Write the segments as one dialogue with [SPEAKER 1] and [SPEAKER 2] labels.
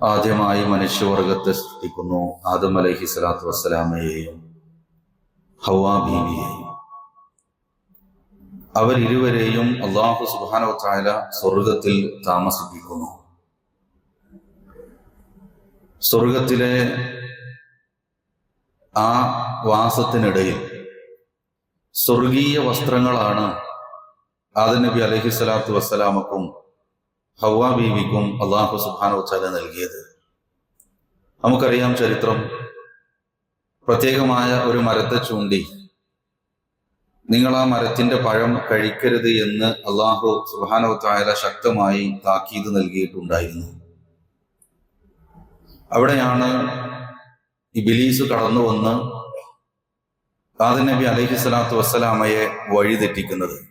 [SPEAKER 1] ആദ്യമായി മനുഷ്യവർഗത്തെ സൃഷ്ടിക്കുന്നു ആദം അലഹി സ്വലാത്തു വസ്സലാമയെയും ഹവാ ബീവിയെയും. അവരിരുവരെയും അള്ളാഹു സുബാനവത്തായ സ്വർഗത്തിൽ താമസിപ്പിക്കുന്നു. സ്വർഗത്തിലെ ആ വാസത്തിനിടയിൽ സ്വർഗീയ വസ്ത്രങ്ങളാണ് ആദനബി അലഹി സ്വലാത്തു വസ്സലാമക്കും ഹവ ബീവിക്കും അള്ളാഹു സുബാനു ചല നൽകിയത്. നമുക്കറിയാം ചരിത്രം. പ്രത്യേകമായ ഒരു മരത്തെ ചൂണ്ടി. നിങ്ങൾ ആ മരത്തിന്റെ പഴം കഴിക്കരുത് എന്ന് അള്ളാഹു സുബാനു തായാല ശക്തമായി താക്കീത് നൽകിയിട്ടുണ്ടായിരുന്നു. അവിടെയാണ് ഇബിലീസ് കടന്നു വന്ന് ആദൻ നബി അലഹി സ്വലാത്തു വസ്സലാമയെ വഴിതെറ്റിക്കുന്നത്.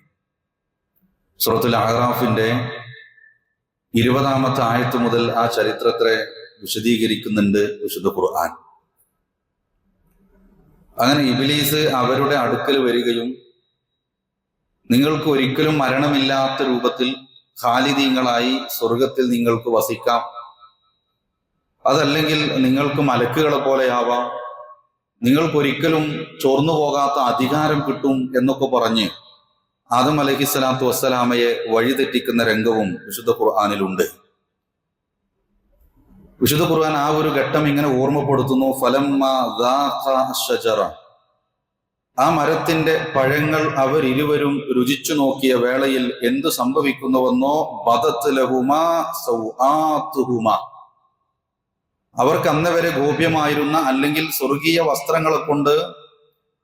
[SPEAKER 1] സുറത്തുൽ അഹ്റാഫിന്റെ ഇരുപതാമത്തെ ആയത്ത് മുതൽ ആ ചരിത്രത്തെ വിശദീകരിക്കുന്നുണ്ട് വിശുദ്ധ ഖുർആൻ. അങ്ങനെ ഇബിലീസ് അവരുടെ അടുക്കൽ വരികയും നിങ്ങൾക്ക് ഒരിക്കലും മരണമില്ലാത്ത രൂപത്തിൽ ഖാലിദീങ്ങളായി സ്വർഗത്തിൽ നിങ്ങൾക്ക് വസിക്കാം. അതല്ലെങ്കിൽ നിങ്ങൾക്ക് മലക്കുകളെ പോലെയാവാം നിങ്ങൾക്കൊരിക്കലും ചോർന്നു പോകാത്ത അധികാരം കിട്ടും എന്നൊക്കെ പറഞ്ഞ് ആദം അലഹി സ്വലാത്തു വസ്സലാമയെ വഴിതെറ്റിക്കുന്ന രംഗവും വിശുദ്ധ ഖുർആാനിലുണ്ട്. വിശുദ്ധ ഖുർആൻ ആ ഒരു ഘട്ടം ഇങ്ങനെ ഓർമ്മപ്പെടുത്തുന്നു. ഷജറ ആ മരത്തിന്റെ പഴങ്ങൾ അവരിരുവരും രുചിച്ചു നോക്കിയ വേളയിൽ എന്തു സംഭവിക്കുന്നുവെന്നോ? അവർക്ക് അന്നവരെ ഗോപ്യമായിരുന്ന അല്ലെങ്കിൽ സ്വർഗീയ വസ്ത്രങ്ങളെ കൊണ്ട്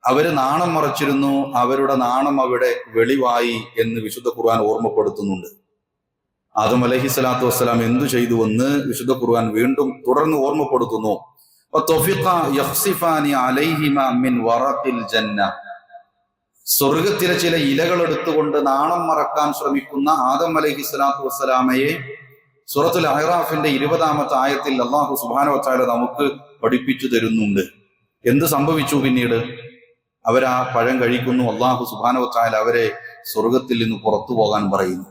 [SPEAKER 1] അവർ നാണം മറച്ചിരുന്നു അവരുടെ നാണം അവിടെ വെളിവായി എന്ന് വിശുദ്ധ ഖുർആൻ ഓർമ്മപ്പെടുത്തുന്നുണ്ട്. ആദം അലഹി സ്വലാത്തു വസ്സലാം എന്തു ചെയ്തു എന്ന് വിശുദ്ധ ഖുർആൻ വീണ്ടും തുടർന്ന് ഓർമ്മപ്പെടുത്തുന്നു. സ്വർഗത്തിലെ ചില ഇലകൾ എടുത്തുകൊണ്ട് നാണം മറക്കാൻ ശ്രമിക്കുന്ന ആദം അലഹി സ്വലാത്തു വസ്സലാമയെ സൂറത്തുൽ അഹ്റാഫിന്റെ ഇരുപതാമത്തെ ആയത്തിൽ അള്ളാഹു സുബാന വച്ചാല നമുക്ക് പഠിപ്പിച്ചു തരുന്നുണ്ട്. എന്ത് സംഭവിച്ചു പിന്നീട്? അവരാ പഴം കഴിക്കുന്നു. അള്ളാഹു സുബാനവച്ചാൽ അവരെ സ്വർഗത്തിൽ നിന്ന് പുറത്തു പോകാൻ പറയുന്നു.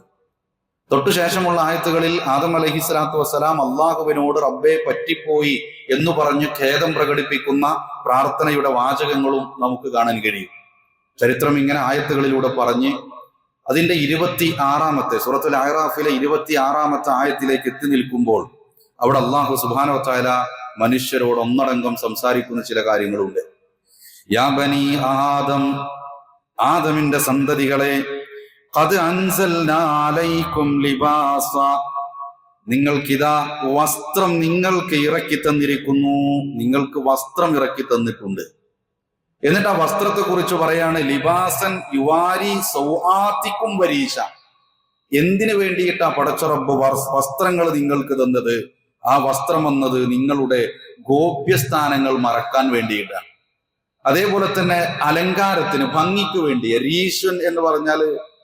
[SPEAKER 1] തൊട്ടുശേഷമുള്ള ആയത്തുകളിൽ ആദം അലഹി സ്വലാത്തു വസ്സലാം അള്ളാഹുവിനോട് റബ്ബെ പറ്റിപ്പോയി എന്ന് പറഞ്ഞ് ഖേദം പ്രകടിപ്പിക്കുന്ന പ്രാർത്ഥനയുടെ വാചകങ്ങളും നമുക്ക് കാണാൻ കഴിയും. ചരിത്രം ഇങ്ങനെ ആയത്തുകളിലൂടെ പറഞ്ഞ് അതിന്റെ ഇരുപത്തി ആറാമത്തെ സൂറത്തുൽ അഹ്റാഫിലെ ഇരുപത്തി ആറാമത്തെ ആയത്തിലേക്ക് എത്തി നിൽക്കുമ്പോൾ അവിടെ അള്ളാഹു സുബാനവത്തായ മനുഷ്യരോട് ഒന്നടങ്കം സംസാരിക്കുന്ന ചില കാര്യങ്ങളുണ്ട്. യാ ബനി ആദം ആദമിന്റെ സന്തതികളെ അത് അൻസൽക്കും ലിബാസ. നിങ്ങൾക്കിതാ വസ്ത്രം നിങ്ങൾക്ക് ഇറക്കി തന്നിരിക്കുന്നു. നിങ്ങൾക്ക് വസ്ത്രം ഇറക്കി തന്നിട്ടുണ്ട്. എന്നിട്ട് ആ വസ്ത്രത്തെ കുറിച്ച് പറയാണ് ലിബാസൻ യുവാരി സൗആത്തിക്കും വരീശ. എന്തിനു വേണ്ടിയിട്ടാ പടച്ചുറബ് വസ്ത്രങ്ങൾ നിങ്ങൾക്ക് തന്നത്? ആ വസ്ത്രം വന്നത് നിങ്ങളുടെ ഗോപ്യസ്ഥാനങ്ങൾ മറക്കാൻ വേണ്ടിയിട്ടാണ്. അതേപോലെ തന്നെ അലങ്കാരത്തിന് ഭംഗിക്ക് വേണ്ടി രീശ്വൻ എന്ന് പറഞ്ഞാൽ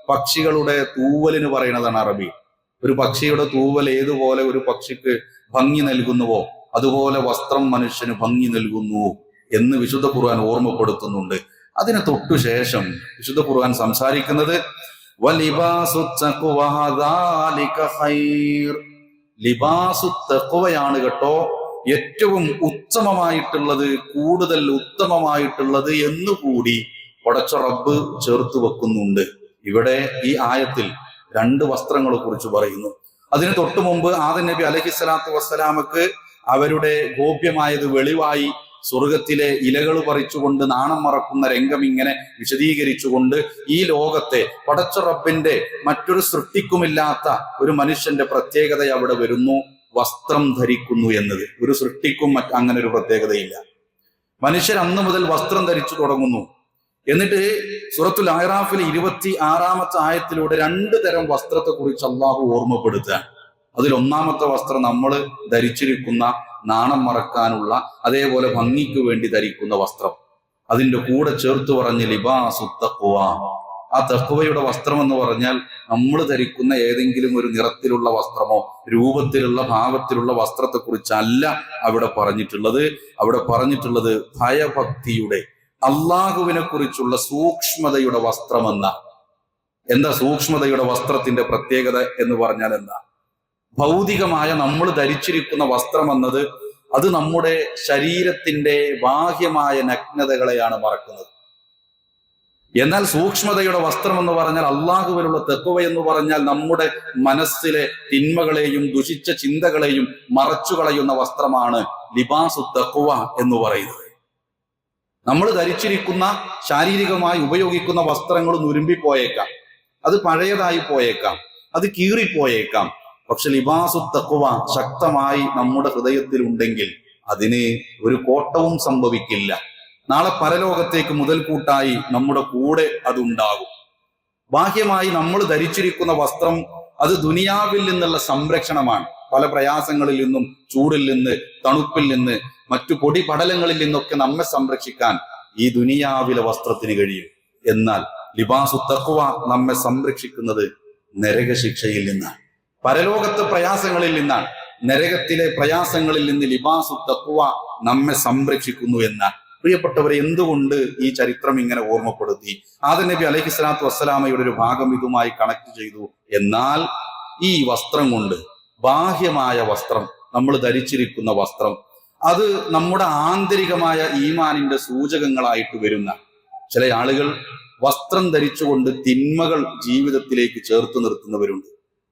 [SPEAKER 1] പക്ഷികളുടെ തൂവലിന് പറയുന്നതാണ് അറബി. ഒരു പക്ഷിയുടെ തൂവൽ ഏതുപോലെ ഒരു പക്ഷിക്ക് ഭംഗി നൽകുന്നുവോ അതുപോലെ വസ്ത്രം മനുഷ്യന് ഭംഗി നൽകുന്നു എന്ന് വിശുദ്ധ ഖുർആൻ ഓർമ്മപ്പെടുത്തുന്നുണ്ട്. അതിന് തൊട്ടു ശേഷം വിശുദ്ധ ഖുർആൻ സംസാരിക്കുന്നത് ലിബാസു തഖ്വയാണ് കേട്ടോ ഏറ്റവും ഉത്തമമായിട്ടുള്ളത് കൂടുതൽ ഉത്തമമായിട്ടുള്ളത് എന്നുകൂടി പടച്ച റബ്ബ് ചേർത്ത് വെക്കുന്നുണ്ട്. ഇവിടെ ഈ ആയത്തിൽ രണ്ട് വസ്ത്രങ്ങളെ കുറിച്ച് പറയുന്നു. അതിന് തൊട്ടു മുമ്പ് ആദൻ നബി അലഹി സ്വലാത്തു വസ്സലാമക്ക് അവരുടെ ഗോപ്യമായത് വെളിവായി സ്വർഗത്തിലെ ഇലകൾ പറിച്ചുകൊണ്ട് നാണം മറക്കുന്ന രംഗം ഇങ്ങനെ വിശദീകരിച്ചുകൊണ്ട് ഈ ലോകത്തെ പടച്ച റബ്ബിന്റെ മറ്റൊരു സൃഷ്ടിക്കുമില്ലാത്ത ഒരു മനുഷ്യന്റെ പ്രത്യേകത അവിടെ വരുന്നു. വസ്ത്രം ധരിക്കുന്നു എന്നത്. ഒരു സൃഷ്ടിക്കും അങ്ങനെ ഒരു പ്രത്യേകതയില്ല. മനുഷ്യർ അന്ന് മുതൽ വസ്ത്രം ധരിച്ചു തുടങ്ങുന്നു. എന്നിട്ട് സുറത്തുൽ അഹ്റാഫിലെ ഇരുപത്തി ആറാമത്തെ ആയത്തിലൂടെ രണ്ട് തരം വസ്ത്രത്തെ കുറിച്ച് അള്ളാഹു ഓർമ്മപ്പെടുത്തുക. അതിൽ ഒന്നാമത്തെ വസ്ത്രം നമ്മൾ ധരിച്ചിരിക്കുന്ന നാണം മറക്കാനുള്ള അതേപോലെ ഭംഗിക്ക് വേണ്ടി ധരിക്കുന്ന വസ്ത്രം. അതിന്റെ കൂടെ ചേർത്ത് പറഞ്ഞ് ലിബാസുത്തുവാ ആ തഖ്വയുടെ വസ്ത്രം എന്ന് പറഞ്ഞാൽ നമ്മൾ ധരിക്കുന്ന ഏതെങ്കിലും ഒരു നിറത്തിലുള്ള വസ്ത്രമോ രൂപത്തിലുള്ള ഭാവത്തിലുള്ള വസ്ത്രത്തെക്കുറിച്ചല്ല അവിടെ പറഞ്ഞിട്ടുള്ളത്. അവിടെ പറഞ്ഞിട്ടുള്ളത് ഭയഭക്തിയുടെ അള്ളാഹുവിനെ കുറിച്ചുള്ള സൂക്ഷ്മതയുടെ വസ്ത്രമെന്ന. എന്താ സൂക്ഷ്മതയുടെ വസ്ത്രത്തിന്റെ പ്രത്യേകത എന്ന് പറഞ്ഞാൽ എന്താ? ഭൗതികമായ നമ്മൾ ധരിച്ചിരിക്കുന്ന വസ്ത്രം എന്നത് അത് നമ്മുടെ ശരീരത്തിന്റെ ബാഹ്യമായ നഗ്നതകളെയാണ് മറക്കുന്നത്. എന്നാൽ സൂക്ഷ്മതയുടെ വസ്ത്രം എന്ന് പറഞ്ഞാൽ അള്ളാഹുവിനുള്ള തെക്കുവ എന്ന് പറഞ്ഞാൽ നമ്മുടെ മനസ്സിലെ തിന്മകളെയും ദുഷിച്ച ചിന്തകളെയും മറച്ചു കളയുന്ന വസ്ത്രമാണ് ലിബാസു തെക്കുവ എന്ന് പറയുന്നത്. നമ്മൾ ധരിച്ചിരിക്കുന്ന ശാരീരികമായി ഉപയോഗിക്കുന്ന വസ്ത്രങ്ങൾ നുരുമ്പിപ്പോയേക്കാം. അത് പഴയതായി പോയേക്കാം. അത് കീറിപ്പോയേക്കാം. പക്ഷെ ലിബാസു തക്കുവ ശക്തമായി നമ്മുടെ ഹൃദയത്തിൽ ഉണ്ടെങ്കിൽ അതിന് ഒരു കോട്ടവും സംഭവിക്കില്ല. നാളെ പരലോകത്തേക്ക് മുതൽക്കൂട്ടായി നമ്മുടെ കൂടെ അതുണ്ടാകും. ബാഹ്യമായി നമ്മൾ ധരിച്ചിരിക്കുന്ന വസ്ത്രം അത് ദുനിയാവിൽ നിന്നുള്ള സംരക്ഷണമാണ്. പല പ്രയാസങ്ങളിൽ നിന്നും ചൂടിൽ നിന്ന് തണുപ്പിൽ നിന്ന് മറ്റു പൊടി പടലങ്ങളിൽ നിന്നൊക്കെ നമ്മെ സംരക്ഷിക്കാൻ ഈ ദുനിയാവിലെ വസ്ത്രത്തിന് കഴിയും. എന്നാൽ ലിബാസു തക്കുവ നമ്മെ സംരക്ഷിക്കുന്നത് നരകശിക്ഷയിൽ നിന്നാണ്. പരലോകത്തെ പ്രയാസങ്ങളിൽ നിന്നാണ്. നരകത്തിലെ പ്രയാസങ്ങളിൽ നിന്ന് ലിബാസു തക്കുവ നമ്മെ സംരക്ഷിക്കുന്നു എന്നാൽ പ്രിയപ്പെട്ടവരെ എന്തുകൊണ്ട് ഈ ചരിത്രം ഇങ്ങനെ ഓർമ്മപ്പെടുത്തി? ആദ നബി അലൈഹി സ്വലാത്തു വസ്സലാമയുടെ ഒരു ഭാഗം ഇതുമായി കണക്ട് ചെയ്തു. എന്നാൽ ഈ വസ്ത്രം കൊണ്ട് ബാഹ്യമായ വസ്ത്രം നമ്മൾ ധരിച്ചിരിക്കുന്ന വസ്ത്രം അത് നമ്മുടെ ആന്തരികമായ ഈമാനിന്റെ സൂചകങ്ങളായിട്ട് വരുന്ന ചില ആളുകൾ വസ്ത്രം ധരിച്ചുകൊണ്ട് തിന്മകൾ ജീവിതത്തിലേക്ക് ചേർത്ത് നിർത്തുന്നവരുണ്ട്.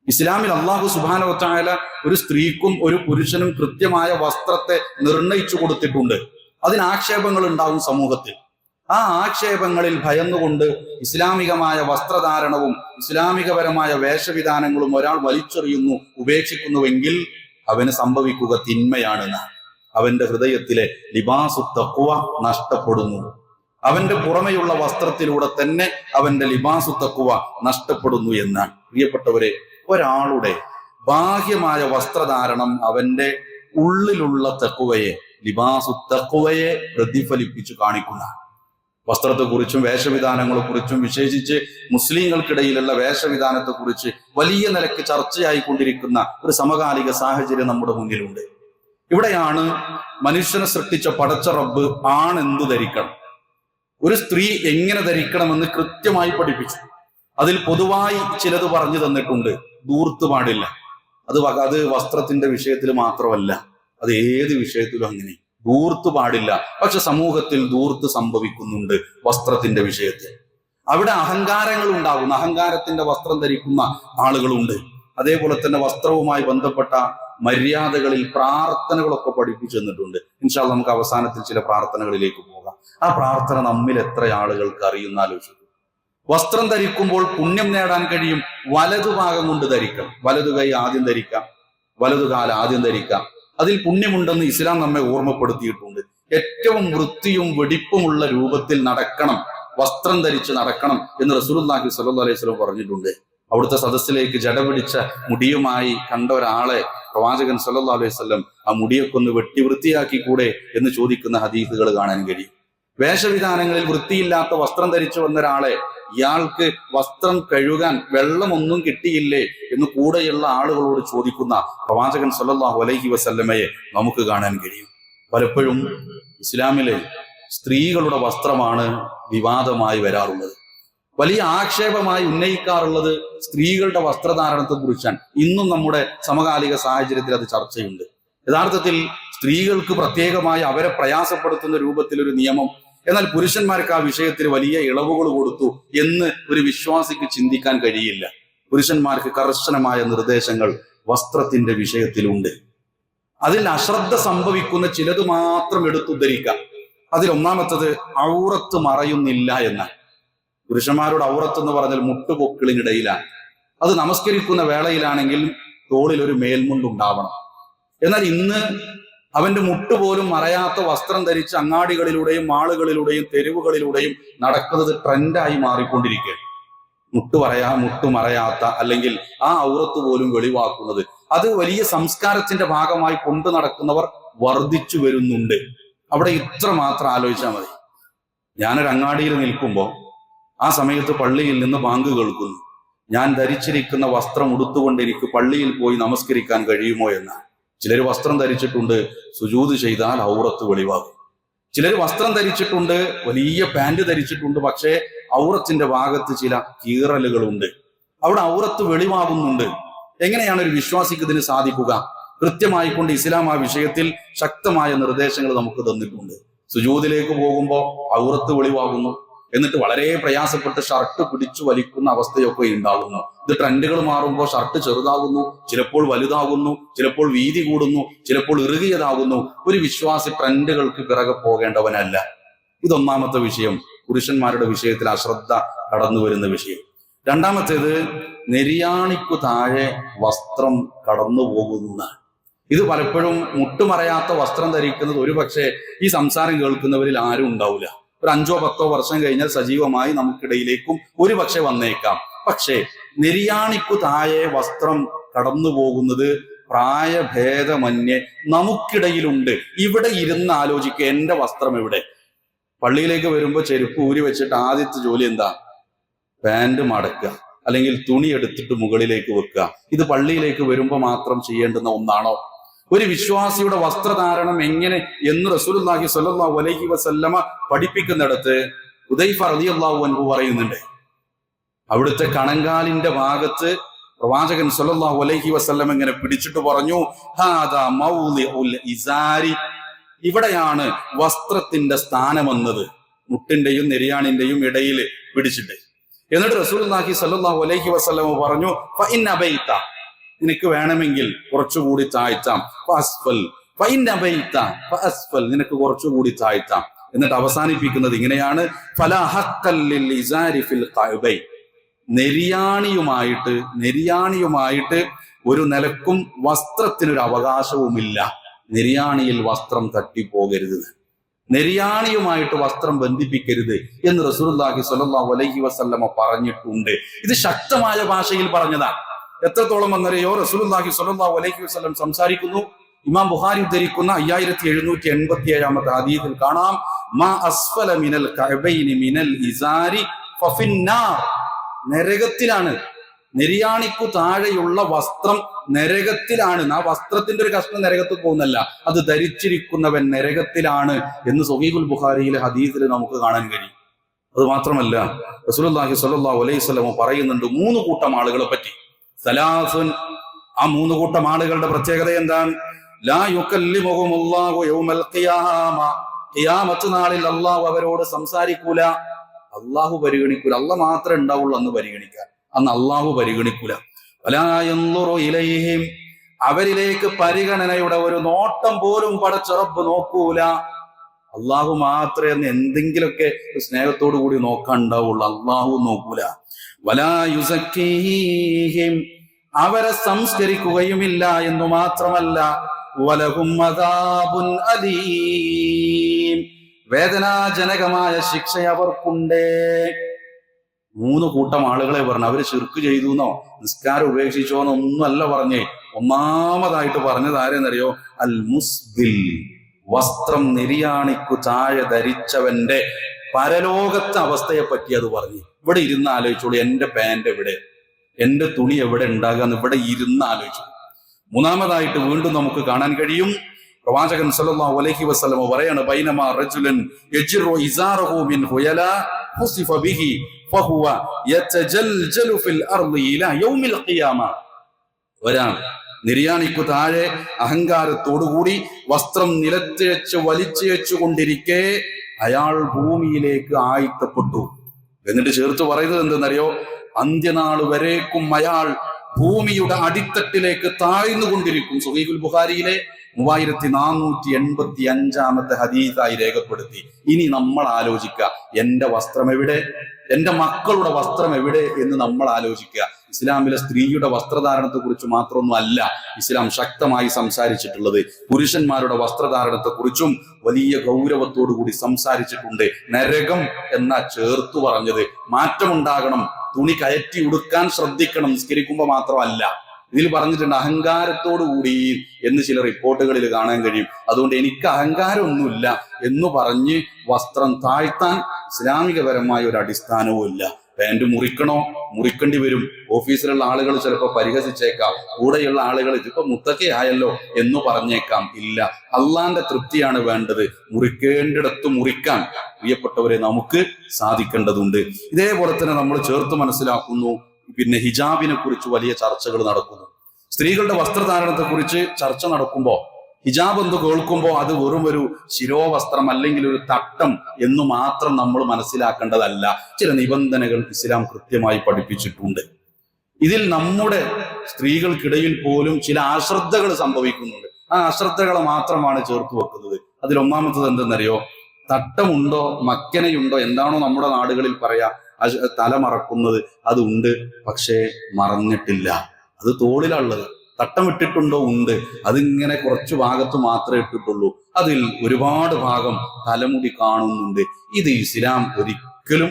[SPEAKER 1] ഇസ്ലാമിൽ അള്ളാഹു സുബാനവത്തായ ഒരു സ്ത്രീക്കും ഒരു പുരുഷനും കൃത്യമായ വസ്ത്രത്തെ നിർണയിച്ചു കൊടുത്തിട്ടുണ്ട്. അതിന് ആക്ഷേപങ്ങൾ ഉണ്ടാവും സമൂഹത്തിൽ. ആ ആക്ഷേപങ്ങളിൽ ഭയന്നുകൊണ്ട് ഇസ്ലാമികമായ വസ്ത്രധാരണവും ഇസ്ലാമികപരമായ വേഷവിധാനങ്ങളും ഒരാൾ വലിച്ചെറിയുന്നു ഉപേക്ഷിക്കുന്നുവെങ്കിൽ അവന് സംഭവിക്കുക തിന്മയാണെന്ന്. അവന്റെ ഹൃദയത്തിലെ ലിബാസു തക്കുവ നഷ്ടപ്പെടുന്നു. അവന്റെ പുറമെയുള്ള വസ്ത്രത്തിലൂടെ തന്നെ അവന്റെ ലിബാസു തക്കുവ നഷ്ടപ്പെടുന്നു എന്നാണ് പ്രിയപ്പെട്ടവരെ ഒരാളുടെ ബാഹ്യമായ വസ്ത്രധാരണം അവന്റെ ഉള്ളിലുള്ള തക്കുവയെ ലിബാസു തക്കുവയെ പ്രതിഫലിപ്പിച്ചു കാണിക്കുന്ന വസ്ത്രത്തെക്കുറിച്ചും വേഷവിധാനങ്ങളെ കുറിച്ചും വിശേഷിച്ച് മുസ്ലിങ്ങൾക്കിടയിലുള്ള വേഷവിധാനത്തെ കുറിച്ച് വലിയ നിലയ്ക്ക് ചർച്ചയായിക്കൊണ്ടിരിക്കുന്ന ഒരു സമകാലിക സാഹചര്യം നമ്മുടെ മുന്നിലുണ്ട്. ഇവിടെയാണ് മനുഷ്യനെ സൃഷ്ടിച്ച പടച്ച റബ്ബ് ആണെന്തു ധരിക്കണം. ഒരു സ്ത്രീ എങ്ങനെ ധരിക്കണമെന്ന് കൃത്യമായി പഠിപ്പിച്ചു. അതിൽ പൊതുവായി ചിലത് പറഞ്ഞു തന്നിട്ടുണ്ട്. ദൂർത്ത് പാടില്ല. അത് അത് വസ്ത്രത്തിന്റെ വിഷയത്തിൽ മാത്രമല്ല. അത് ഏത് വിഷയത്തിലും അങ്ങനെ. ദൂർത്ത് പാടില്ല. പക്ഷെ സമൂഹത്തിൽ ദൂർത്ത് സംഭവിക്കുന്നുണ്ട് വസ്ത്രത്തിന്റെ വിഷയത്തിൽ. അവിടെ അഹങ്കാരങ്ങൾ ഉണ്ടാകുന്ന. അഹങ്കാരത്തിന്റെ വസ്ത്രം ധരിക്കുന്ന ആളുകളുണ്ട്. അതേപോലെ തന്നെ വസ്ത്രവുമായി ബന്ധപ്പെട്ട മര്യാദകളിൽ പ്രാർത്ഥനകളൊക്കെ പഠിപ്പിച്ചു തന്നിട്ടുണ്ട്. ഇൻഷാൽ നമുക്ക് അവസാനത്തിൽ ചില പ്രാർത്ഥനകളിലേക്ക് പോകാം. ആ പ്രാർത്ഥന നമ്മിൽ എത്ര ആളുകൾക്ക് അറിയുന്ന ആലോചിക്കും. വസ്ത്രം ധരിക്കുമ്പോൾ പുണ്യം നേടാൻ കഴിയും. വലതു ഭാഗം കൊണ്ട് ധരിക്കാം വലതു കൈ ആദ്യം ധരിക്കാം. വലതു കാല ആദ്യം ധരിക്കാം. അതിൽ പുണ്യമുണ്ടെന്ന് ഇസ്ലാം നമ്മെ ഓർമ്മപ്പെടുത്തിയിട്ടുണ്ട്. ഏറ്റവും വൃത്തിയും വെടിപ്പുമുള്ള രൂപത്തിൽ നടക്കണം വസ്ത്രം ധരിച്ച് നടക്കണം എന്ന് റസൂലുള്ളാഹി സല്ലു അലൈഹി വസല്ലം പറഞ്ഞിട്ടുണ്ട്. അവിടുത്തെ സദസ്സിലേക്ക് ജട പിടിച്ച മുടിയുമായി കണ്ട ഒരാളെ പ്രവാചകൻ സല്ലല്ലാഹു അലൈഹി വസല്ലം ആ മുടിയൊക്കെ ഒന്ന് വെട്ടി വൃത്തിയാക്കി കൂടെ എന്ന് ചോദിക്കുന്ന ഹദീസുകൾ കാണാൻ കഴിയും. വേഷവിധാനങ്ങളിൽ വൃത്തിയില്ലാത്ത വസ്ത്രം ധരിച്ചു വന്ന ഒരാളെ ഇയാൾക്ക് വസ്ത്രം കഴുകാൻ വെള്ളമൊന്നും കിട്ടിയില്ലേ എന്ന് കൂടെയുള്ള ആളുകളോട് ചോദിക്കുന്ന പ്രവാചകൻ സല്ലാഹു അലൈഹി വസല്ലമയെ നമുക്ക് കാണാൻ കഴിയും. പലപ്പോഴും ഇസ്ലാമിലെ സ്ത്രീകളുടെ വസ്ത്രമാണ് വിവാദമായി വരാറുള്ളത്. വലിയ ആക്ഷേപമായി ഉന്നയിക്കാറുള്ളത് സ്ത്രീകളുടെ വസ്ത്രധാരണത്തെ കുറിച്ചാണ്. ഇന്നും നമ്മുടെ സമകാലിക സാഹചര്യത്തിൽ അത് ചർച്ചയുണ്ട്. യഥാർത്ഥത്തിൽ സ്ത്രീകൾക്ക് പ്രത്യേകമായി അവരെ പ്രയാസപ്പെടുത്തുന്ന രൂപത്തിൽ ഒരു നിയമം എന്നാൽ പുരുഷന്മാർക്ക് ആ വിഷയത്തിൽ വലിയ ഇളവുകൾ കൊടുത്തു എന്ന് ഒരു വിശ്വാസിക്ക് ചിന്തിക്കാൻ കഴിയില്ല. പുരുഷന്മാർക്ക് കർശനമായ നിർദ്ദേശങ്ങൾ വസ്ത്രത്തിന്റെ വിഷയത്തിലുണ്ട്. അതിൽ അശ്രദ്ധ സംഭവിക്കുന്ന ചിലത് മാത്രം എടുത്തുദ്ധരിക്കാം അതിൽ ഒന്നാമത്തത് ഔറത്ത് മറയുന്നില്ല എന്ന പുരുഷന്മാരുടെ ഔറത്ത് എന്ന് പറഞ്ഞാൽ മുട്ടുപൊക്കിളിനിടയിലാണ്. അത് നമസ്കരിക്കുന്ന വേളയിലാണെങ്കിൽ തോളിൽ ഒരു മേൽമുണ്ടുണ്ടാവണം എന്നാൽ ഇന്ന് അവന്റെ മുട്ടുപോലും മറയാത്ത വസ്ത്രം ധരിച്ച് അങ്ങാടികളിലൂടെയും മാളുകളിലൂടെയും തെരുവുകളിലൂടെയും നടക്കുന്നത് ട്രെൻഡായി മാറിക്കൊണ്ടിരിക്കുകയാണ് മുട്ടു പറയാ മുട്ടു മറയാത്ത അല്ലെങ്കിൽ ആ ഔറത്ത് പോലും വെളിവാക്കുന്നത്. അത് വലിയ സംസ്കാരത്തിന്റെ ഭാഗമായി കൊണ്ടു നടക്കുന്നവർ വർദ്ധിച്ചു വരുന്നുണ്ട്. അവിടെ ഇത്ര മാത്രം ആലോചിച്ചാൽ മതി. ഞാനൊരു അങ്ങാടിയിൽ നിൽക്കുമ്പോൾ ആ സമയത്ത് പള്ളിയിൽ നിന്ന് ബാങ്ക് കേൾക്കുന്നു. ഞാൻ ധരിച്ചിരിക്കുന്ന വസ്ത്രം ഉടുത്തുകൊണ്ട് എനിക്ക് പള്ളിയിൽ പോയി നമസ്കരിക്കാൻ കഴിയുമോ എന്ന്. ചിലർ വസ്ത്രം ധരിച്ചിട്ടുണ്ട് സുജൂത് ചെയ്താൽ ഔറത്ത് വെളിവാകും. ചിലർ വസ്ത്രം ധരിച്ചിട്ടുണ്ട് വലിയ പാന്റ് ധരിച്ചിട്ടുണ്ട് പക്ഷേ ഔറത്തിന്റെ ഭാഗത്ത് ചില കീറലുകളുണ്ട്. അവിടെ ഔറത്ത് വെളിവാകുന്നുണ്ട്. എങ്ങനെയാണ് ഒരു വിശ്വാസിക്ക് ഇതിന് സാധിക്കുക? കൃത്യമായി കൊണ്ട് ഇസ്ലാം ആ വിഷയത്തിൽ ശക്തമായ നിർദ്ദേശങ്ങൾ നമുക്ക് തന്നിട്ടുണ്ട്. സുജൂതിലേക്ക് പോകുമ്പോൾ ഔറത്ത് വെളിവാകുന്നു. എന്നിട്ട് വളരെ പ്രയാസപ്പെട്ട് ഷർട്ട് പിടിച്ചു വലിക്കുന്ന അവസ്ഥയൊക്കെ ഉണ്ടാകുന്നു. ഇത് ട്രെൻഡുകൾ മാറുമ്പോൾ ഷർട്ട് ചെറുതാകുന്നു ചിലപ്പോൾ വലുതാകുന്നു ചിലപ്പോൾ വീതി കൂടുന്നു ചിലപ്പോൾ ഇറുകിയതാകുന്നു. ഒരു വിശ്വാസി ട്രെൻഡുകൾക്ക് പിറകെ പോകേണ്ടവനല്ല. ഇതൊന്നാമത്തെ വിഷയം. പുരുഷന്മാരുടെ വിഷയത്തിൽ അശ്രദ്ധ കടന്നു വരുന്ന വിഷയം. രണ്ടാമത്തേത് നെരിയാണിക്കു താഴെ വസ്ത്രം കടന്നു പോകുന്ന. ഇത് പലപ്പോഴും മുട്ടുമറയാത്ത വസ്ത്രം ധരിക്കുന്നത് ഒരുപക്ഷെ ഈ സംസാരം കേൾക്കുന്നവരിൽ ആരും ഉണ്ടാവില്ല. ഒരു അഞ്ചോ പത്തോ വർഷം കഴിഞ്ഞാൽ സജീവമായി നമുക്കിടയിലേക്കും ഒരുപക്ഷെ വന്നേക്കാം. പക്ഷേ നെരിയാണിക്കു താഴെ വസ്ത്രം കടന്നു പോകുന്നത് പ്രായഭേദമന്യേ നമുക്കിടയിലുണ്ട്. ഇവിടെ ഇരുന്ന് ആലോചിക്കുക എന്റെ വസ്ത്രം എവിടെ? പള്ളിയിലേക്ക് വരുമ്പോൾ ചെരുപ്പ് ഊരി വെച്ചിട്ട് ആദ്യത്തെ ജോലി എന്താ? പാന്റ് മടക്കുക അല്ലെങ്കിൽ തുണി എടുത്തിട്ട് മുകളിലേക്ക് വെക്കുക. ഇത് പള്ളിയിലേക്ക് വരുമ്പോൾ മാത്രം ചെയ്യേണ്ടുന്ന ഒന്നാണോ? ഒരു വിശ്വാസിയുടെ വസ്ത്രധാരണം എങ്ങനെ എന്ന് റസൂലുള്ളാഹി സ്വല്ലല്ലാഹു അലൈഹി വസല്ലമ പഠിപ്പിക്കുന്നിടത്ത് ഉദൈഫ റളിയല്ലാഹു അൻഹു പറയുന്നുണ്ട്. അവിടുത്തെ കണങ്കാലിന്റെ ഭാഗത്ത് പ്രവാചകൻ സ്വല്ലല്ലാഹു അലൈഹി വസല്ലം ഇങ്ങനെ പിടിച്ചിട്ട് പറഞ്ഞു ഹാദാ മൗലിഉൽ ഇസാരി. ഇവിടെയാണ് വസ്ത്രത്തിന്റെ സ്ഥാനമെന്നത് മുട്ടിന്റെയും നെരിയാണിന്റെയും ഇടയിൽ പിടിച്ചിട്ട്. എന്നിട്ട് റസൂലുള്ളാഹി സ്വല്ലല്ലാഹു അലൈഹി വസല്ലമ പറഞ്ഞു നിനക്ക് വേണമെങ്കിൽ കുറച്ചുകൂടി താഴ്ത്താം നിനക്ക് കുറച്ചുകൂടി താഴ്ത്താം എന്നിട്ട് അവസാനിപ്പിക്കുന്നത് ഇങ്ങനെയാണ്. നെരിയാണിയുമായിട്ട് നെരിയാണിയുമായിട്ട് ഒരു നിലക്കും വസ്ത്രത്തിനൊരു അവകാശവുമില്ല. നെരിയാണിയിൽ വസ്ത്രം തട്ടിപ്പോകരുത്. നെരിയാണിയുമായിട്ട് വസ്ത്രം ബന്ധിപ്പിക്കരുത് എന്ന് റസൂലുള്ളാഹി സ്വല്ലല്ലാഹു അലൈഹി വസല്ലമ പറഞ്ഞിട്ടുണ്ട്. ഇത് ശക്തമായ ഭാഷയിൽ പറഞ്ഞതാണ് എത്രത്തോളം എന്നറിയോ? റസൂലുള്ളാഹി സ്വല്ലല്ലാഹു അലൈഹി വസല്ലം സംസാരിക്കുന്നു. ഇമാം ബുഖാരി ഉദ്ധരിക്കുന്ന അയ്യായിരത്തി എഴുന്നൂറ്റി എൺപത്തി ഏഴാമത്തെ ഹദീസിൽ കാണാം. മാ അസ്ഫല മിനൽ മിനൽ ഇസാരി നരകത്തിലാണ്. നെരിയാണിക്കു താഴെയുള്ള വസ്ത്രം നരകത്തിലാണ്. ആ വസ്ത്രത്തിന്റെ ഒരു കഷ്ണം നരകത്ത് പോകുന്നല്ല അത് ധരിച്ചിരിക്കുന്നവൻ നരകത്തിലാണ് എന്ന് സൊഹീബുൽ ബുഖാരിയിലെ ഹദീസിൽ നമുക്ക് കാണാൻ കഴിയും. അത് മാത്രമല്ല റസൂലുള്ളാഹി സ്വല്ലല്ലാഹു അലൈഹി വസല്ലം പറയുന്നുണ്ട് മൂന്ന് കൂട്ടം ആളുകളെ പറ്റി. സലാസുൻ. ആ മൂന്ന് കൂട്ടം ആളുകളുടെ പ്രത്യേകത എന്താണ്? നാളിൽ അള്ളാഹു അവരോട് സംസാരിക്കൂല. അള്ളാഹു പരിഗണിക്കൂല. അല്ല മാത്രമേ ഉണ്ടാവുള്ളൂ അന്ന് പരിഗണിക്കാൻ അന്ന് അള്ളാഹു പരിഗണിക്കൂല. ഇലൈഹിം. അവരിലേക്ക് പരിഗണനയുടെ ഒരു നോട്ടം പോലും പടച്ചുറപ്പ് നോക്കൂല. അള്ളാഹു മാത്രമേ അന്ന് എന്തെങ്കിലുമൊക്കെ സ്നേഹത്തോടു കൂടി നോക്കാൻ ഉണ്ടാവുള്ളൂ. അള്ളാഹു നോക്കൂല. വലായുസക്കീഹിം അവരെ സംസ്കരിക്കുകയുമില്ല എന്ന് മാത്രമല്ല അദാബുൻ അലീം. വേദനാജനകമായ ശിക്ഷ അവർക്കുണ്ടേ. മൂന്ന് കൂട്ടം ആളുകളെ പറഞ്ഞു അവർ ശിർക്ക് ചെയ്തു എന്നോ നിസ്കാരം ഉപേക്ഷിച്ചോ എന്നൊന്നുമല്ല പറഞ്ഞേ. ഒന്നാമതായിട്ട് പറഞ്ഞത് ആരെന്നറിയോ? അൽ മുസ്ബിൽ വസ്ത്രം നിര്യാണിക്കു താഴെ ധരിച്ചവന്റെ പരലോകത്തെ അവസ്ഥയെ പറ്റി അത് പറഞ്ഞു. ഇവിടെ ഇരുന്ന് ആലോചിച്ചോളൂ എന്റെ പാന്റ് എവിടെ? എന്റെ തുണി എവിടെ ഉണ്ടാകാന്ന് ഇവിടെ ഇരുന്ന് ആലോചിച്ചു. മൂന്നാമതായിട്ട് വീണ്ടും നമുക്ക് കാണാൻ കഴിയും. പ്രവാചകൻ സല്ലല്ലാഹു അലൈഹി വസല്ലം പറയാണ് ബൈനമാ റജുലൻ യജ്റു ഇസാറഹു മിൻ ഹുയല ഹുസിഫ ബിഹി ഫഹുവ യതജൽജലു ഫിൽ അർളി ഇലാ യൗമിൽ ഖിയാമ. ഒരാൾ നിര്യാണിക്കു താഴെ അഹങ്കാരത്തോടുകൂടി വസ്ത്രം നിലത്തിഴച്ച് വലിച്ചിഴച്ചു കൊണ്ടിരിക്കെ അയാൾ ഭൂമിയിലേക്ക് ആയിത്തപ്പെട്ടു. എന്നിട്ട് ചേർത്ത് പറയുന്നത് എന്തെന്നറിയോ? അന്ത്യനാൾ വരേക്കും അയാൾ ഭൂമിയുടെ അടിത്തട്ടിലേക്ക് താഴ്ന്നുകൊണ്ടിരിക്കും സുഹീഖുൽ ബുഖാരിയിലെ മൂവായിരത്തി നാനൂറ്റി എൺപത്തി അഞ്ചാമത്തെ ഹദീസായി രേഖപ്പെടുത്തി. ഇനി നമ്മൾ ആലോചിക്കുക എന്റെ വസ്ത്രം എവിടെ? എന്റെ മക്കളുടെ വസ്ത്രം എവിടെ എന്ന് നമ്മൾ ആലോചിക്കുക. ഇസ്ലാമിലെ സ്ത്രീയുടെ വസ്ത്രധാരണത്തെ കുറിച്ച് മാത്രമൊന്നും അല്ല ഇസ്ലാം ശക്തമായി സംസാരിച്ചിട്ടുള്ളത്. പുരുഷന്മാരുടെ വസ്ത്രധാരണത്തെ കുറിച്ചും വലിയ ഗൗരവത്തോടു കൂടി സംസാരിച്ചിട്ടുണ്ട്. നരകം എന്ന ചേർത്തു പറഞ്ഞത്. മാറ്റമുണ്ടാകണം. തുണി കയറ്റി ഉടുക്കാൻ ശ്രദ്ധിക്കണം. നിസ്കരിക്കുമ്പോൾ മാത്രമല്ല. ഇതിൽ പറഞ്ഞിട്ടുണ്ട് അഹങ്കാരത്തോടുകൂടി എന്ന് ചില റിപ്പോർട്ടുകളിൽ കാണാൻ കഴിയും. അതുകൊണ്ട് എനിക്ക് അഹങ്കാരമൊന്നുമില്ല എന്ന് പറഞ്ഞ് വസ്ത്രം താഴ്ത്താൻ ഇസ്ലാമികപരമായ ഒരു അടിസ്ഥാനവും ഇല്ല പാന്റ് മുറിക്കണോ? മുറിക്കേണ്ടി വരും. ഓഫീസിലുള്ള ആളുകൾ ചിലപ്പോൾ പരിഹസിച്ചേക്കാം. കൂടെയുള്ള ആളുകൾ ഇതിപ്പോ മുത്തക്കെ ആയല്ലോ എന്ന് പറഞ്ഞേക്കാം. ഇല്ല. അള്ളാന്റെ തൃപ്തിയാണ് വേണ്ടത്. മുറിക്കേണ്ടിടത്ത് മുറിക്കാൻ പ്രിയപ്പെട്ടവരെ നമുക്ക് സാധിക്കേണ്ടതുണ്ട്. ഇതേപോലെ തന്നെ നമ്മൾ ചേർത്ത് മനസ്സിലാക്കുന്നു. പിന്നെ ഹിജാബിനെ കുറിച്ച് വലിയ ചർച്ചകൾ നടക്കുന്നു. സ്ത്രീകളുടെ വസ്ത്രധാരണത്തെ കുറിച്ച് ചർച്ച നടക്കുമ്പോൾ ഹിജാബ് എന്ന് കേൾക്കുമ്പോൾ അത് വെറും ഒരു ശിരോവസ്ത്രം അല്ലെങ്കിൽ ഒരു തട്ടം എന്ന് മാത്രം നമ്മൾ മനസ്സിലാക്കേണ്ടതല്ല. ചില നിബന്ധനകൾ ഇസ്ലാം കൃത്യമായി പഠിപ്പിച്ചിട്ടുണ്ട്. ഇതിൽ നമ്മുടെ സ്ത്രീകൾക്കിടയിൽ പോലും ചില അശ്രദ്ധകൾ സംഭവിക്കുന്നുണ്ട്. ആ അശ്രദ്ധകളെ മാത്രമാണ് ചേർത്ത് വെക്കുന്നത്. അതിൽ ഒന്നാമത്തത് എന്തെന്നറിയോ? തട്ടമുണ്ടോ മക്കനയുണ്ടോ എന്താണോ നമ്മുടെ നാടുകളിൽ പറയാ തല മറക്കുന്നത് അതുണ്ട് പക്ഷേ മറന്നിട്ടില്ല. അത് തോളിലുള്ളത് തട്ടം ഇട്ടിട്ടുണ്ടോ ഉണ്ട്. അതിങ്ങനെ കുറച്ച് ഭാഗത്ത് മാത്രമേ ഇട്ടിട്ടുള്ളൂ. അതിൽ ഒരുപാട് ഭാഗം തലമുടി കാണുന്നുണ്ട്. ഇത് ഇസ്ലാം ഒരിക്കലും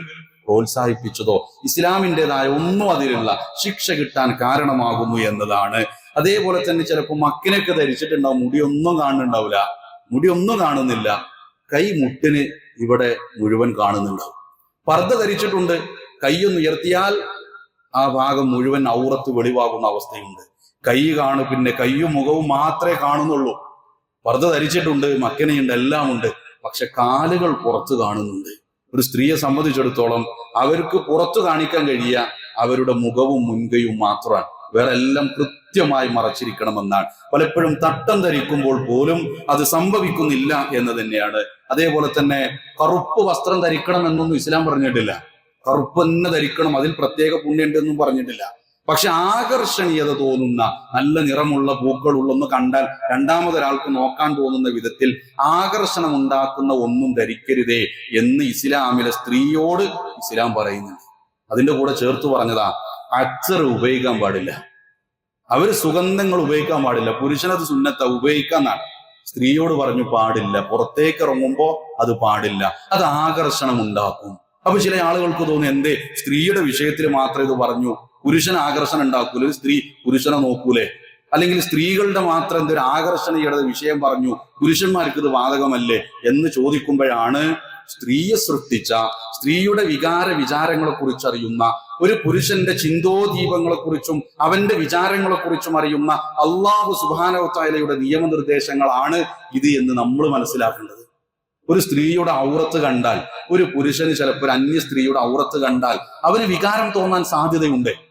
[SPEAKER 1] പ്രോത്സാഹിപ്പിച്ചതോ ഇസ്ലാമിന്റെതായ ഒന്നും അതിലുള്ള ശിക്ഷ കിട്ടാൻ കാരണമാകുന്നു എന്നതാണ്. അതേപോലെ തന്നെ ചിലപ്പോൾ മക്കിനൊക്കെ ധരിച്ചിട്ടുണ്ടാവും. മുടിയൊന്നും കാണുന്നുണ്ടാവില്ല. മുടിയൊന്നും കാണുന്നില്ല. കൈ മുട്ടിന് ഇവിടെ മുഴുവൻ കാണുന്നുണ്ടാവും. പർദ്ദ ധരിച്ചിട്ടുണ്ട്. കൈയൊന്ന് ഉയർത്തിയാൽ ആ ഭാഗം മുഴുവൻ ഔറത്ത് വെളിവാകുന്ന അവസ്ഥയുണ്ട്. കൈ കാണു പിന്നെ കയ്യും മുഖവും മാത്രമേ കാണുന്നുള്ളൂ. പർദ്ദ ധരിച്ചിട്ടുണ്ട് മക്കനയുണ്ട് എല്ലാം ഉണ്ട് പക്ഷെ കാലുകൾ പുറത്ത് കാണുന്നുണ്ട്. ഒരു സ്ത്രീയെ സംബന്ധിച്ചിടത്തോളം അവർക്ക് പുറത്തു കാണിക്കാൻ കഴിയുക അവരുടെ മുഖവും മുൻകൈയും മാത്രമാണ്. വേറെ എല്ലാം കൃത്യമായി മറച്ചിരിക്കണമെന്നാണ്. പലപ്പോഴും തട്ടം ധരിക്കുമ്പോൾ പോലും അത് സംഭവിക്കുന്നില്ല എന്ന് തന്നെയാണ്. അതേപോലെ തന്നെ കറുപ്പ് വസ്ത്രം ധരിക്കണം എന്നൊന്നും ഇസ്ലാം പറഞ്ഞിട്ടില്ല. കറുപ്പ് തന്നെ ധരിക്കണം അതിൽ പ്രത്യേക പുണ്യമുണ്ടെന്നും പറഞ്ഞിട്ടില്ല. പക്ഷെ ആകർഷണീയത തോന്നുന്ന നല്ല നിറമുള്ള പൂക്കളുള്ളൊന്ന് കണ്ടാൽ രണ്ടാമതൊരാൾക്ക് നോക്കാൻ തോന്നുന്ന വിധത്തിൽ ആകർഷണം ഉണ്ടാക്കുന്ന ഒന്നും ധരിക്കരുതേ എന്ന് ഇസ്ലാമിലെ സ്ത്രീയോട് ഇസ്ലാം പറയുന്നുണ്ട്. അതിന്റെ കൂടെ ചേർത്ത് പറഞ്ഞതാ അച്ചർ ഉപയോഗിക്കാൻ പാടില്ല. അവർ സുഗന്ധങ്ങൾ ഉപയോഗിക്കാൻ പാടില്ല. പുരുഷനത് സുന്നത്ത ഉപയോഗിക്കാന്നാണ് സ്ത്രീയോട് പറഞ്ഞു പാടില്ല. പുറത്തേക്ക് ഇറങ്ങുമ്പോ അത് പാടില്ല. അത് ആകർഷണം ഉണ്ടാക്കും അപ്പൊ ചില ആളുകൾക്ക് തോന്നി എന്തേ സ്ത്രീയുടെ വിഷയത്തിൽ മാത്രം ഇത് പറഞ്ഞു. പുരുഷൻ ആകർഷണം ഉണ്ടാക്കൂല ഒരു സ്ത്രീ പുരുഷനെ നോക്കൂലേ? അല്ലെങ്കിൽ സ്ത്രീകളുടെ മാത്രം എന്തൊരു ആകർഷണീയത വിഷയം പറഞ്ഞു പുരുഷന്മാർക്ക് ഇത് ബാധകമല്ലേ എന്ന് ചോദിക്കുമ്പോഴാണ് സ്ത്രീയെ സൃഷ്ടിച്ച സ്ത്രീയുടെ വികാര വിചാരങ്ങളെ കുറിച്ച് അറിയുന്ന ഒരു പുരുഷന്റെ ചിന്തോദീപങ്ങളെക്കുറിച്ചും അവന്റെ വിചാരങ്ങളെ കുറിച്ചും അറിയുന്ന അള്ളാഹു സുബാനവത്തായാലയുടെ നിയമനിർദ്ദേശങ്ങളാണ് ഇത് എന്ന് നമ്മൾ മനസ്സിലാക്കേണ്ടത്. ഒരു സ്ത്രീയുടെ ഔറത്ത് കണ്ടാൽ ഒരു പുരുഷന് ചിലപ്പോൾ ഒരു അന്യ സ്ത്രീയുടെ ഔറത്ത് കണ്ടാൽ അവന് വികാരം തോന്നാൻ സാധ്യതയുണ്ട്.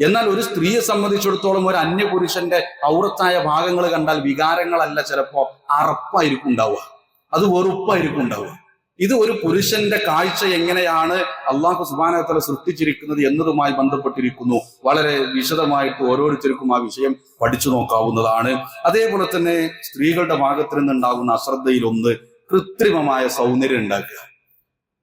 [SPEAKER 1] എന്നാൽ ഒരു സ്ത്രീയെ സംബന്ധിച്ചിടത്തോളം ഒരു അന്യപുരുഷന്റെ ഔറത്തായ ഭാഗങ്ങൾ കണ്ടാൽ വികാരങ്ങളല്ല ചിലപ്പോ അറപ്പായിരിക്കും ഉണ്ടാവുക. അത് വെറുപ്പായിരിക്കും ഉണ്ടാവുക. ഇത് ഒരു പുരുഷന്റെ കാഴ്ച എങ്ങനെയാണ് അള്ളാഹു സുബാനത്തല സൃഷ്ടിച്ചിരിക്കുന്നത് എന്നതുമായി ബന്ധപ്പെട്ടിരിക്കുന്നു. വളരെ വിശദമായിട്ട് ഓരോരുത്തർക്കും ആ വിഷയം പഠിച്ചു നോക്കാവുന്നതാണ്. അതേപോലെ തന്നെ സ്ത്രീകളുടെ ഭാഗത്ത് നിന്നുണ്ടാകുന്ന അശ്രദ്ധയിലൊന്ന് കൃത്രിമമായ സൗന്ദര്യം ഉണ്ടാക്കുക.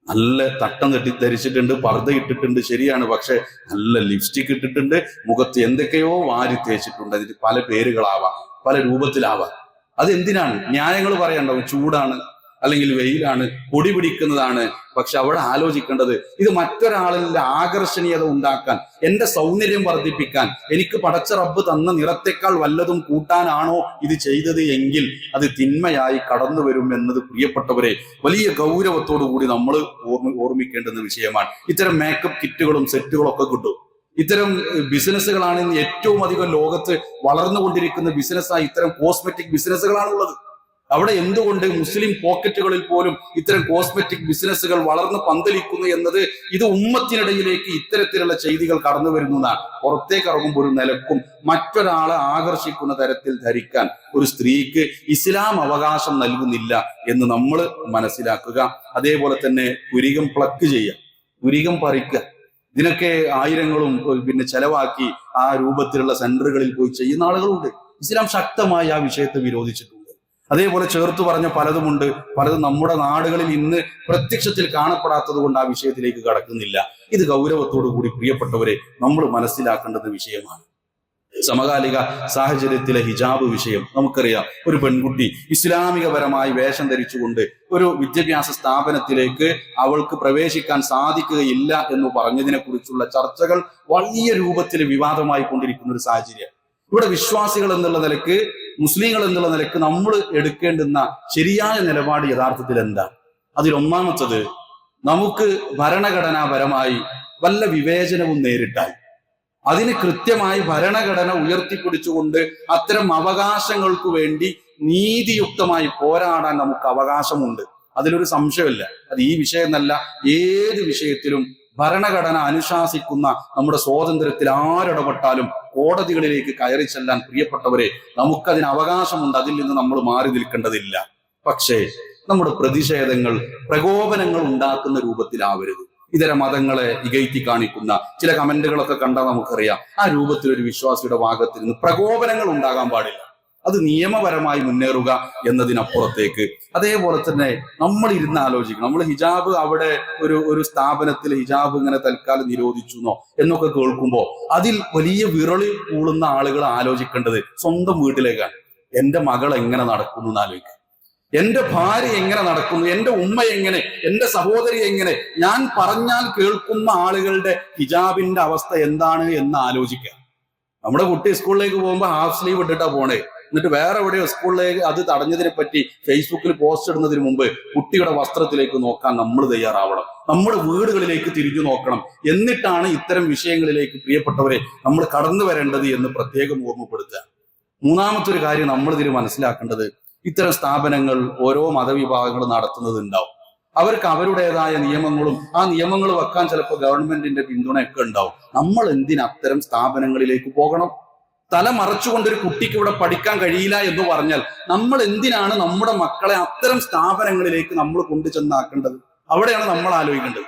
[SPEAKER 1] നല്ല തട്ടം തെട്ടി ധരിച്ചിട്ടുണ്ട് പർദ്ദ ഇട്ടിട്ടുണ്ട് ശരിയാണ്. പക്ഷെ നല്ല ലിപ്സ്റ്റിക് ഇട്ടിട്ടുണ്ട് മുഖത്ത് എന്തൊക്കെയോ വാരി തേച്ചിട്ടുണ്ട്. അതിന് പല പേരുകളാവാം പല രൂപത്തിലാവാം. അതെന്തിനാണ്? ന്യായങ്ങൾ പറയണ്ടാവും ചൂടാണ്. അല്ലെങ്കിൽ വെയിലാണ് പൊടി പിടിക്കുന്നതാണ്. പക്ഷെ അവിടെ ആലോചിക്കേണ്ടത് ഇത് മറ്റൊരാളിൽ ആകർഷണീയത ഉണ്ടാക്കാൻ എന്റെ സൗന്ദര്യം വർദ്ധിപ്പിക്കാൻ എനിക്ക് പടച്ച റബ്ബ് തന്ന നിറത്തെക്കാൾ വല്ലതും കൂട്ടാനാണോ ഇത് ചെയ്തത് എങ്കിൽ അത് തിന്മയായി കടന്നു വരും എന്നത് പ്രിയപ്പെട്ടവരെ വലിയ ഗൗരവത്തോടു കൂടി നമ്മൾ ഓർമ്മ ഓർമ്മിക്കേണ്ടുന്ന വിഷയമാണ്. ഇത്തരം മേക്കപ്പ് കിറ്റുകളും സെറ്റുകളും ഒക്കെ കിട്ടും. ഇത്തരം ബിസിനസ്സുകളാണ് ഏറ്റവും അധികം ലോകത്ത് വളർന്നുകൊണ്ടിരിക്കുന്ന ബിസിനസ്സായി ഇത്തരം കോസ്മെറ്റിക് ബിസിനസ്സുകളാണുള്ളത് അവിടെ എന്തുകൊണ്ട് മുസ്ലിം പോക്കറ്റുകളിൽ പോലും ഇത്തരം കോസ്മെറ്റിക് ബിസിനസ്സുകൾ വളർന്ന് പന്തലിക്കുന്നു എന്നത് ഇത് ഉമ്മത്തിനിടയിലേക്ക് ഇത്തരത്തിലുള്ള ചെയ്തികൾ കടന്നു വരുന്നതാണ് പുറത്തേക്ക് ഇറങ്ങുമ്പോൾ ഒരു നിലക്കും മറ്റൊരാളെ ആകർഷിക്കുന്ന തരത്തിൽ ധരിക്കാൻ ഒരു സ്ത്രീക്ക് ഇസ്ലാം അവകാശം നൽകുന്നില്ല എന്ന് നമ്മൾ മനസ്സിലാക്കുക. അതേപോലെ തന്നെ പുരികം പ്ലക്ക് ചെയ്യുക. പുരികം പറിക്കുക. ഇതിനൊക്കെ ആയിരങ്ങളും പിന്നെ ചെലവാക്കി ആ രൂപത്തിലുള്ള സെന്ററുകളിൽ പോയി ചെയ്യുന്ന ആളുകളുണ്ട്. ഇസ്ലാം ശക്തമായി ആ വിഷയത്തെ വിരോധിച്ചിട്ടുണ്ട്. അതേപോലെ ചേർത്ത് പറഞ്ഞ പലതുമുണ്ട് പലതും നമ്മുടെ നാടുകളിൽ ഇന്ന് പ്രത്യക്ഷത്തിൽ കാണപ്പെടാത്തത് കൊണ്ട് ആ വിഷയത്തിലേക്ക് കടക്കുന്നില്ല. ഇത് ഗൗരവത്തോടു കൂടി പ്രിയപ്പെട്ടവരെ നമ്മൾ മനസ്സിലാക്കേണ്ടത് വിഷയമാണ്. സമകാലിക സാഹചര്യത്തിലെ ഹിജാബ് വിഷയം. നമുക്കറിയാം ഒരു പെൺകുട്ടി ഇസ്ലാമികപരമായി വേഷം ധരിച്ചുകൊണ്ട് ഒരു വിദ്യാഭ്യാസ സ്ഥാപനത്തിലേക്ക് അവൾക്ക് പ്രവേശിക്കാൻ സാധിക്കുകയില്ല എന്ന് പറഞ്ഞതിനെ കുറിച്ചുള്ള ചർച്ചകൾ വലിയ രൂപത്തിൽ വിവാദമായി കൊണ്ടിരിക്കുന്ന ഒരു സാഹചര്യം. ഇവിടെ വിശ്വാസികൾ എന്നുള്ള നിലയ്ക്ക് മുസ്ലിങ്ങൾ എന്നുള്ള നിലയ്ക്ക് നമ്മൾ എടുക്കേണ്ടുന്ന ശരിയായ നിലപാട് യഥാർത്ഥത്തിൽ എന്താ? അതിലൊന്നാമത്തത് നമുക്ക് ഭരണഘടനാപരമായി വല്ല വിവേചനവും നേരിട്ടാൽ അതിന് കൃത്യമായി ഭരണഘടന ഉയർത്തിപ്പിടിച്ചുകൊണ്ട് അത്തരം അവകാശങ്ങൾക്ക് വേണ്ടി നീതിയുക്തമായി പോരാടാൻ നമുക്ക് അവകാശമുണ്ട്. അതിലൊരു സംശയമില്ല. അത് ഈ വിഷയം എന്നല്ല ഏത് വിഷയത്തിലും ഭരണഘടന അനുശാസിക്കുന്ന നമ്മുടെ സ്വാതന്ത്ര്യത്തിൽ ആരിടപെട്ടാലും കോടതികളിലേക്ക് കയറി ചെല്ലാൻ പ്രിയപ്പെട്ടവരെ നമുക്കതിന് അവകാശമുണ്ട്. അതിൽ നിന്ന് നമ്മൾ മാറി നിൽക്കേണ്ടതില്ല. പക്ഷേ നമ്മുടെ പ്രതിഷേധങ്ങൾ പ്രകോപനങ്ങൾ ഉണ്ടാക്കുന്ന രൂപത്തിലാവരുത്. ഇതര മതങ്ങളെ ഇകയറ്റി കാണിക്കുന്ന ചില കമന്റുകളൊക്കെ കണ്ടാൽ നമുക്കറിയാം. ആ രൂപത്തിൽ ഒരു വിശ്വാസിയുടെ ഭാഗത്ത് നിന്ന് പ്രകോപനങ്ങൾ ഉണ്ടാകാൻ പാടില്ല. അത് നിയമപരമായി മുന്നേറുക എന്നതിനപ്പുറത്തേക്ക്. അതേപോലെ തന്നെ നമ്മൾ ഇരുന്ന് ആലോചിക്കണം. നമ്മൾ ഹിജാബ് അവിടെ ഒരു ഒരു സ്ഥാപനത്തിൽ ഹിജാബ് ഇങ്ങനെ തൽക്കാലം നിരോധിച്ചു എന്നോ എന്നൊക്കെ കേൾക്കുമ്പോൾ അതിൽ വലിയ വിരളി കൂളുന്ന ആളുകൾ ആലോചിക്കേണ്ടത് സ്വന്തം വീട്ടിലേക്കാണ്. എന്റെ മകൾ എങ്ങനെ നടക്കുന്നു എന്ന് ആലോചിക്കുക എന്റെ ഭാര്യ എങ്ങനെ നടക്കുന്നു എന്റെ ഉമ്മ എങ്ങനെ എന്റെ സഹോദരി എങ്ങനെ ഞാൻ പറഞ്ഞാൽ കേൾക്കുന്ന ആളുകളുടെ ഹിജാബിന്റെ അവസ്ഥ എന്താണ് എന്ന് ആലോചിക്കുക. നമ്മുടെ കുട്ടി സ്കൂളിലേക്ക് പോകുമ്പോൾ ഹാഫ് സ്ലീവ് ഇട്ടിട്ടാ പോണേ. എന്നിട്ട് വേറെ എവിടെയോ സ്കൂളിലേക്ക് അത് തടഞ്ഞതിനെ പറ്റി ഫേസ്ബുക്കിൽ പോസ്റ്റ് ഇടുന്നതിന് മുമ്പ് കുട്ടിയുടെ വസ്ത്രത്തിലേക്ക് നോക്കാൻ നമ്മൾ തയ്യാറാവണം. നമ്മുടെ വീടുകളിലേക്ക് തിരിഞ്ഞു നോക്കണം. എന്നിട്ടാണ് ഇത്തരം വിഷയങ്ങളിലേക്ക് പ്രിയപ്പെട്ടവരെ നമ്മൾ കടന്നു വരേണ്ടത് എന്ന് പ്രത്യേകം ഓർമ്മപ്പെടുത്തുക. മൂന്നാമത്തെ ഒരു കാര്യം നമ്മൾ ഇതിൽ മനസ്സിലാക്കേണ്ടത് ഇത്തരം സ്ഥാപനങ്ങൾ ഓരോ മതവിഭാഗങ്ങൾ നടത്തുന്നത് ഉണ്ടാവും അവർക്ക് അവരുടേതായ നിയമങ്ങളും ആ നിയമങ്ങൾ വെക്കാൻ ചിലപ്പോൾ ഗവൺമെന്റിന്റെ പിന്തുണയൊക്കെ ഉണ്ടാവും. നമ്മൾ എന്തിന് അത്തരം സ്ഥാപനങ്ങളിലേക്ക് പോകണം? തല മറച്ചുകൊണ്ട് ഒരു കുട്ടിക്ക് ഇവിടെ പഠിക്കാൻ കഴിയില്ല എന്ന് പറഞ്ഞാൽ നമ്മൾ എന്തിനാണ് നമ്മുടെ മക്കളെ അത്തരം സ്ഥാപനങ്ങളിലേക്ക് നമ്മൾ കൊണ്ടു ചെന്നാക്കേണ്ടത് അവിടെയാണ് നമ്മൾ ആലോചിക്കേണ്ടത്.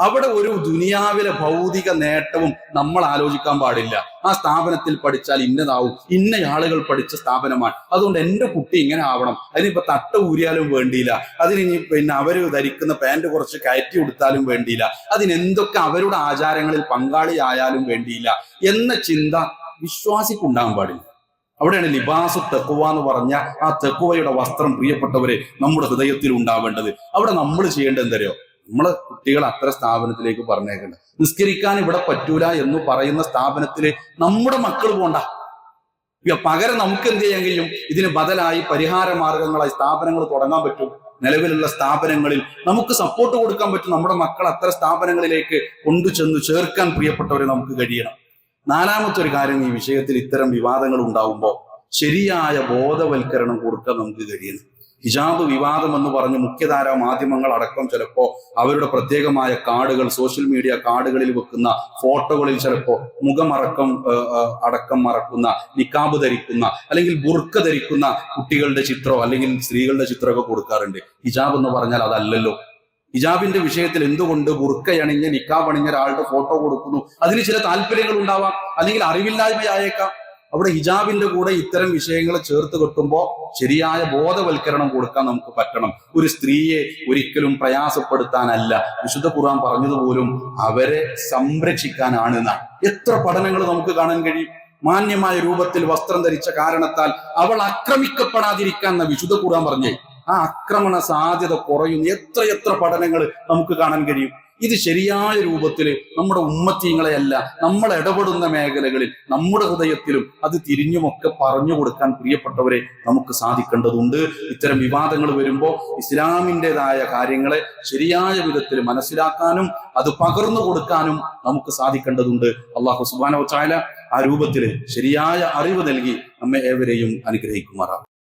[SPEAKER 1] അവിടെ ഒരു ദുനിയാവിലെ ഭൗതിക നേട്ടവും നമ്മൾ ആലോചിക്കാൻ പാടില്ല. ആ സ്ഥാപനത്തിൽ പഠിച്ചാൽ ഇന്നതാവും. ഇന്ന ആളുകൾ പഠിച്ച സ്ഥാപനമാണ്. അതുകൊണ്ട് എന്റെ കുട്ടി ഇങ്ങനെ ആവണം. അതിനിപ്പോ തട്ട ഊരിയാലും വേണ്ടിയില്ല. അതിന് ഇനി പിന്നെ അവർ ധരിക്കുന്ന പാന്റ് കുറച്ച് കയറ്റി കൊടുത്താലും വേണ്ടിയില്ല. അതിനെന്തൊക്കെ അവരുടെ ആചാരങ്ങളിൽ പങ്കാളിയായാലും വേണ്ടിയില്ല. എന്ന ചിന്ത വിശ്വാസിക്കുണ്ടാകാൻ പാടില്ല. അവിടെയാണ് ലിബാസു തെക്കുവ എന്ന് പറഞ്ഞ ആ തെക്കുവയുടെ വസ്ത്രം പ്രിയപ്പെട്ടവരെ നമ്മുടെ ഹൃദയത്തിൽ ഉണ്ടാവേണ്ടത്. അവിടെ നമ്മൾ ചെയ്യേണ്ടത് എന്തറിയോ? നമ്മളെ കുട്ടികൾ അത്ര സ്ഥാപനത്തിലേക്ക് പറഞ്ഞേക്കണ്ട. നിസ്കരിക്കാൻ ഇവിടെ പറ്റൂല എന്ന് പറയുന്ന സ്ഥാപനത്തിൽ നമ്മുടെ മക്കൾ പോണ്ട. പകരം നമുക്ക് എന്ത് ചെയ്യാൻ ഇതിന് ബദലായി പരിഹാര മാർഗങ്ങളായി സ്ഥാപനങ്ങൾ തുടങ്ങാൻ പറ്റും. നിലവിലുള്ള സ്ഥാപനങ്ങളിൽ നമുക്ക് സപ്പോർട്ട് കൊടുക്കാൻ പറ്റും. നമ്മുടെ മക്കൾ അത്ര സ്ഥാപനങ്ങളിലേക്ക് കൊണ്ടു ചെന്ന് ചേർക്കാൻ പ്രിയപ്പെട്ടവരെ നമുക്ക് കഴിയണം. നാലാമത്തെ ഒരു കാര്യം ഈ വിഷയത്തിൽ ഇത്തരം വിവാദങ്ങൾ ഉണ്ടാവുമ്പോൾ ശരിയായ ബോധവൽക്കരണം കൊടുക്കാൻ നമുക്ക് കഴിയണം ഹിജാബ് വിവാദം എന്ന് പറഞ്ഞ് മുഖ്യധാരാ മാധ്യമങ്ങൾ അടക്കം ചിലപ്പോ അവരുടെ പ്രത്യേകമായ കാർഡുകൾ സോഷ്യൽ മീഡിയ കാർഡുകളിൽ വെക്കുന്ന ഫോട്ടോകളിൽ ചിലപ്പോ മുഖമറക്കം അടക്കം മറക്കുന്ന നിക്കാബ് ധരിക്കുന്ന അല്ലെങ്കിൽ ബുർക്ക ധരിക്കുന്ന കുട്ടികളുടെ ചിത്രമോ അല്ലെങ്കിൽ സ്ത്രീകളുടെ ചിത്രമൊക്കെ കൊടുക്കാറുണ്ട്. ഹിജാബ് എന്ന് പറഞ്ഞാൽ അതല്ലല്ലോ. ഹിജാബിന്റെ വിഷയത്തിൽ എന്തുകൊണ്ട് ബുർക്കയണിഞ്ഞ നിക്കാബ് അണിഞ്ഞ ഒരാളുടെ ഫോട്ടോ കൊടുക്കുന്നു? അതിന് ചില താല്പര്യങ്ങൾ ഉണ്ടാവാം. അല്ലെങ്കിൽ അറിവില്ലായ്മയായേക്കാം. അവിടെ ഹിജാബിന്റെ കൂടെ ഇത്തരം വിഷയങ്ങൾ ചേർത്ത് കെട്ടുമ്പോൾ ശരിയായ ബോധവൽക്കരണം കൊടുക്കാൻ നമുക്ക് പറ്റണം. ഒരു സ്ത്രീയെ ഒരിക്കലും പ്രയാസപ്പെടുത്താനല്ല. വിശുദ്ധ ഖുർആൻ പറഞ്ഞതുപോലും അവരെ സംരക്ഷിക്കാനാണ് എത്ര പഠനങ്ങൾ നമുക്ക് കാണാൻ കഴിയും. മാന്യമായ രൂപത്തിൽ വസ്ത്രം ധരിച്ച കാരണത്താൽ അവൾ ആക്രമിക്കപ്പെടാതിരിക്കാൻ വിശുദ്ധ ഖുർആൻ പറഞ്ഞേ. ആ ആക്രമണ സാധ്യത കുറയുന്നു എത്ര എത്ര പഠനങ്ങൾ നമുക്ക് കാണാൻ കഴിയും. ഇത് ശരിയായ രൂപത്തിൽ നമ്മുടെ ഉമ്മത്തീങ്ങളെയല്ല നമ്മൾ ഇടപെടുന്ന മേഖലകളിൽ നമ്മുടെ ഹൃദയത്തിലും അത് തിരിഞ്ഞുമൊക്കെ പറഞ്ഞു കൊടുക്കാൻ പ്രിയപ്പെട്ടവരെ നമുക്ക് സാധിക്കേണ്ടതുണ്ട്. ഇത്തരം വിവാദങ്ങൾ വരുമ്പോൾ ഇസ്ലാമിന്റെതായ കാര്യങ്ങളെ ശരിയായ വിധത്തിൽ മനസ്സിലാക്കാനും അത് പകർന്നു കൊടുക്കാനും നമുക്ക് സാധിക്കേണ്ടതുണ്ട്. അള്ളാഹു സുബാനോ ചായ ആ രൂപത്തിൽ ശരിയായ അറിവ് നൽകി നമ്മെ ഏവരെയും അനുഗ്രഹിക്കുമാറാം